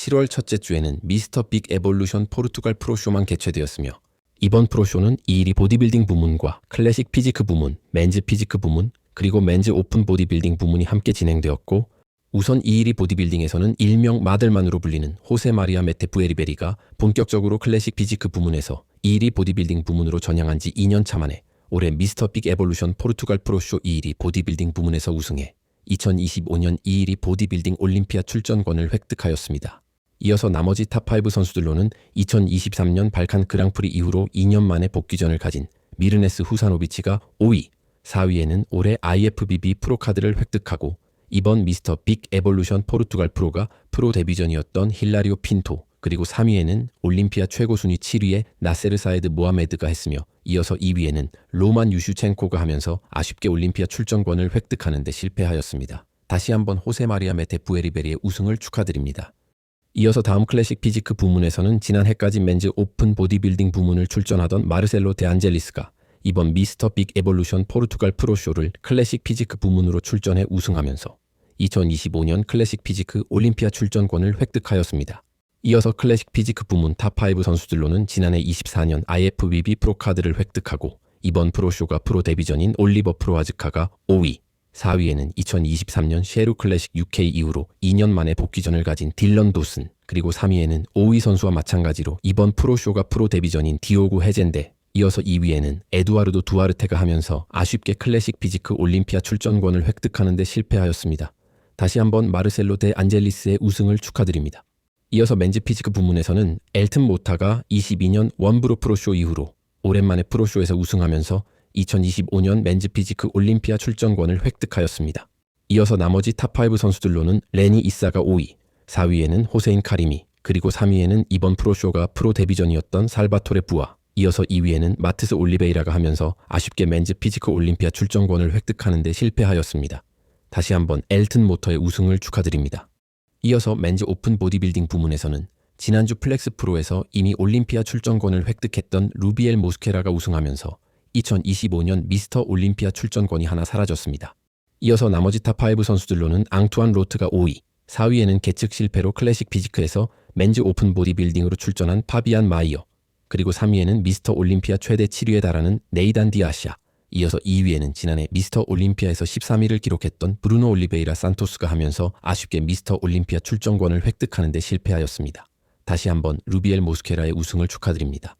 7월 첫째 주에는 미스터 빅 에볼루션 포르투갈 프로쇼만 개최되었으며 이번 프로쇼는 이일이 보디빌딩 부문과 클래식 피지크 부문, 맨즈 피지크 부문, 그리고 맨즈 오픈 보디빌딩 부문이 함께 진행되었고 우선 이일이 보디빌딩에서는 일명 마들만으로 불리는 호세 마리아 메테 부에리베리가 본격적으로 클래식 피지크 부문에서 이일이 보디빌딩 부문으로 전향한 지 2년 차 만에 올해 미스터 빅 에볼루션 포르투갈 프로쇼 이일이 보디빌딩 부문에서 우승해 2025년 이일이 보디빌딩 올림피아 출전권을 획득하였습니다. 이어서 나머지 탑5 선수들로는 2023년 발칸 그랑프리 이후로 2년 만에 복귀전을 가진 미르네스 후사노비치가 5위, 4위에는 올해 IFBB 프로카드를 획득하고 이번 미스터 빅 에볼루션 포르투갈 프로가 프로 데뷔전이었던 힐라리오 핀토 그리고 3위에는 올림피아 최고 순위 7위의 나세르 사에드 모하메드가 했으며 이어서 2위에는 로만 유슈첸코가 하면서 아쉽게 올림피아 출전권을 획득하는 데 실패하였습니다. 다시 한번 호세 마리아 메테 부에리베리의 우승을 축하드립니다. 이어서 다음 클래식 피지크 부문에서는 지난 해까지 맨즈 오픈 보디빌딩 부문을 출전하던 마르셀로 데 안젤리스가 이번 미스터 빅 에볼루션 포르투갈 프로쇼를 클래식 피지크 부문으로 출전해 우승하면서 2025년 클래식 피지크 올림피아 출전권을 획득하였습니다. 이어서 클래식 피지크 부문 탑5 선수들로는 지난해 24년 IFBB 프로카드를 획득하고 이번 프로쇼가 프로 데뷔전인 올리버 프로아즈카가 5위, 4위에는 2023년 셰루 클래식 UK 이후로 2년 만에 복귀전을 가진 딜런 도슨, 그리고 3위에는 5위 선수와 마찬가지로 이번 프로쇼가 프로 데뷔전인 디오고 헤젠데, 이어서 2위에는 에두아르도 두아르테가 하면서 아쉽게 클래식 피지크 올림피아 출전권을 획득하는 데 실패하였습니다. 다시 한번 마르셀로 데 안젤리스의 우승을 축하드립니다. 이어서 맨즈 피지크 부문에서는 엘튼 모타가 22년 원브로 프로쇼 이후로 오랜만에 프로쇼에서 우승하면서 2025년 맨즈 피지크 올림피아 출전권을 획득하였습니다. 이어서 나머지 탑5 선수들로는 레니 이사가 5위, 4위에는 호세인 카리미, 그리고 3위에는 이번 프로쇼가 프로 데뷔전이었던 살바토레 부아, 이어서 2위에는 마트스 올리베이라가 하면서 아쉽게 맨즈 피지크 올림피아 출전권을 획득하는 데 실패하였습니다. 다시 한번 엘튼 모터의 우승을 축하드립니다. 이어서 맨즈 오픈 보디빌딩 부문에서는 지난주 플렉스 프로에서 이미 올림피아 출전권을 획득했던 루비엘 모스케라가 우승하면서 2025년 미스터 올림피아 출전권이 하나 사라졌습니다. 이어서 나머지 탑5 선수들로는 앙투안 로트가 5위, 4위에는 계측 실패로 클래식 피지크에서 맨즈 오픈 보디빌딩으로 출전한 파비안 마이어, 그리고 3위에는 미스터 올림피아 최대 7위에 달하는 네이단 디아시아, 이어서 2위에는 지난해 미스터 올림피아에서 13위를 기록했던 브루노 올리베이라 산토스가 하면서 아쉽게 미스터 올림피아 출전권을 획득하는 데 실패하였습니다. 다시 한번 루비엘 모스케라의 우승을 축하드립니다.